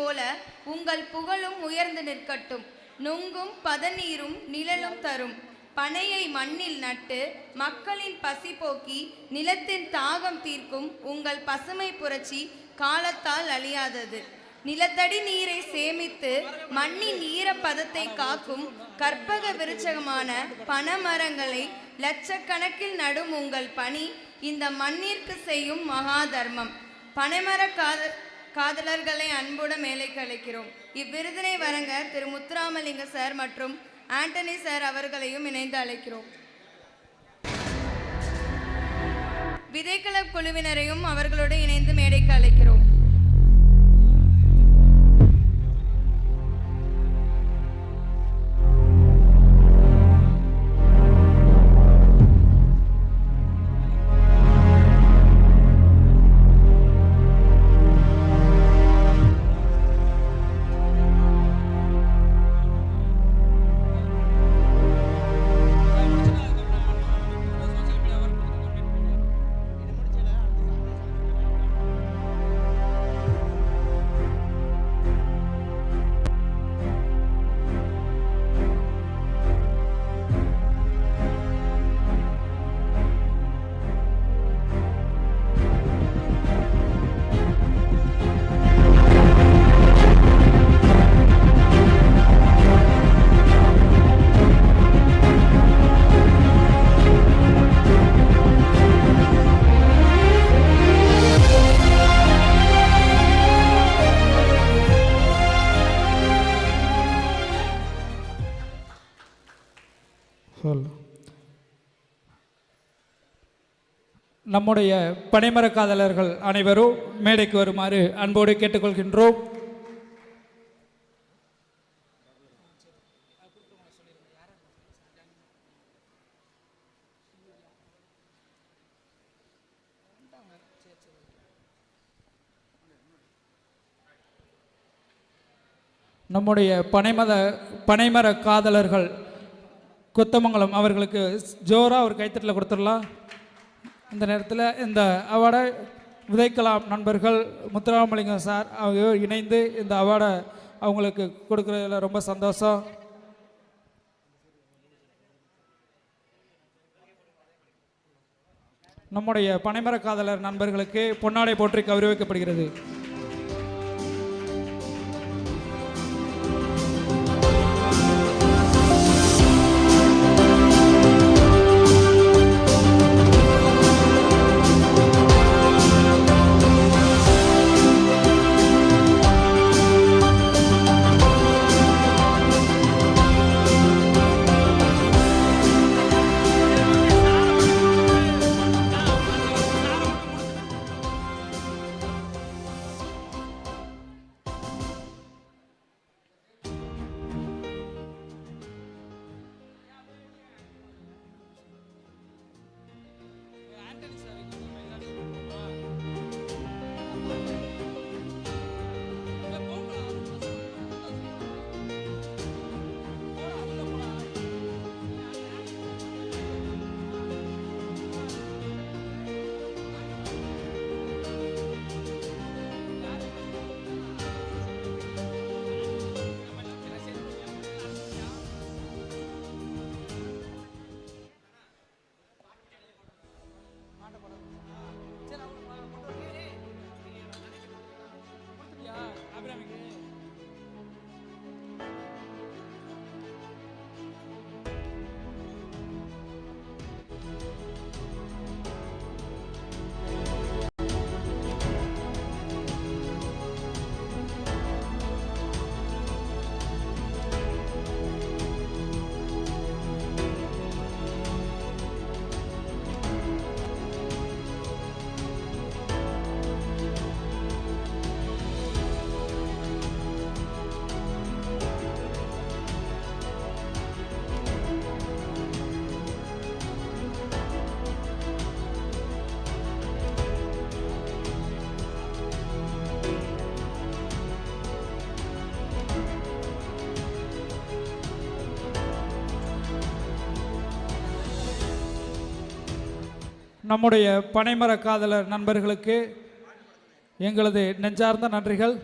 போல உங்கள் புகழும் உயர்ந்து நிற்கட்டும். நுங்கும் பதநீரும் நிழலும் தரும். பனையை மண்ணில் நட்டு மக்களின் பசி போக்கி நிலத்தின் தாகம் தீர்க்கும் உங்கள் பசுமை புரட்சி காலத்தால் அழியாதது. நிலத்தடி நீரை சேமித்து மண்ணின் ஈரப்பதத்தை காக்கும் கற்பக விருட்சகமான பனமரங்களை லட்சக்கணக்கில் நடும் உங்கள் பணி இந்த மண்ணிற்கு செய்யும் மகா தர்மம் பனைமர காத காதலர்களை அன்புடன் மேலைக்கு அழைக்கிறோம். இவ்விருதினை வழங்க திரு முத்துராமலிங்க சார் மற்றும் ஆண்டனி சார் அவர்களையும் இணைந்து அழைக்கிறோம். விதைக்களப் குழுவினரையும் அவர்களோடு இணைந்து மேடைக்கு அழைக்கிறோம். நம்முடைய பனைமர காதலர்கள் அனைவரும் மேடைக்கு வருமாறு அன்போடு கேட்டுக்கொள்கின்றோம். நம்முடைய பனைமத பனைமர காதலர்கள் கொத்தமங்கலம் அவர்களுக்கு ஜோராக ஒரு கைத்தட்டில் கொடுத்துடலாம். இந்த நேரத்தில் இந்த அவார்டை விதைக்கலாம் நண்பர்கள். முத்துராமலிங்கம் சார் அவங்க இணைந்து இந்த அவார்டை அவங்களுக்கு கொடுக்குறதுல ரொம்ப சந்தோஷம். நம்முடைய பனைமர காதலர் நண்பர்களுக்கு பொன்னாடை போற்றி கௌரவிக்கப்படுகிறது. நம்முடைய பனைமர காதலர் நண்பர்களுக்கு எங்களது நெஞ்சார்ந்த நன்றிகள்.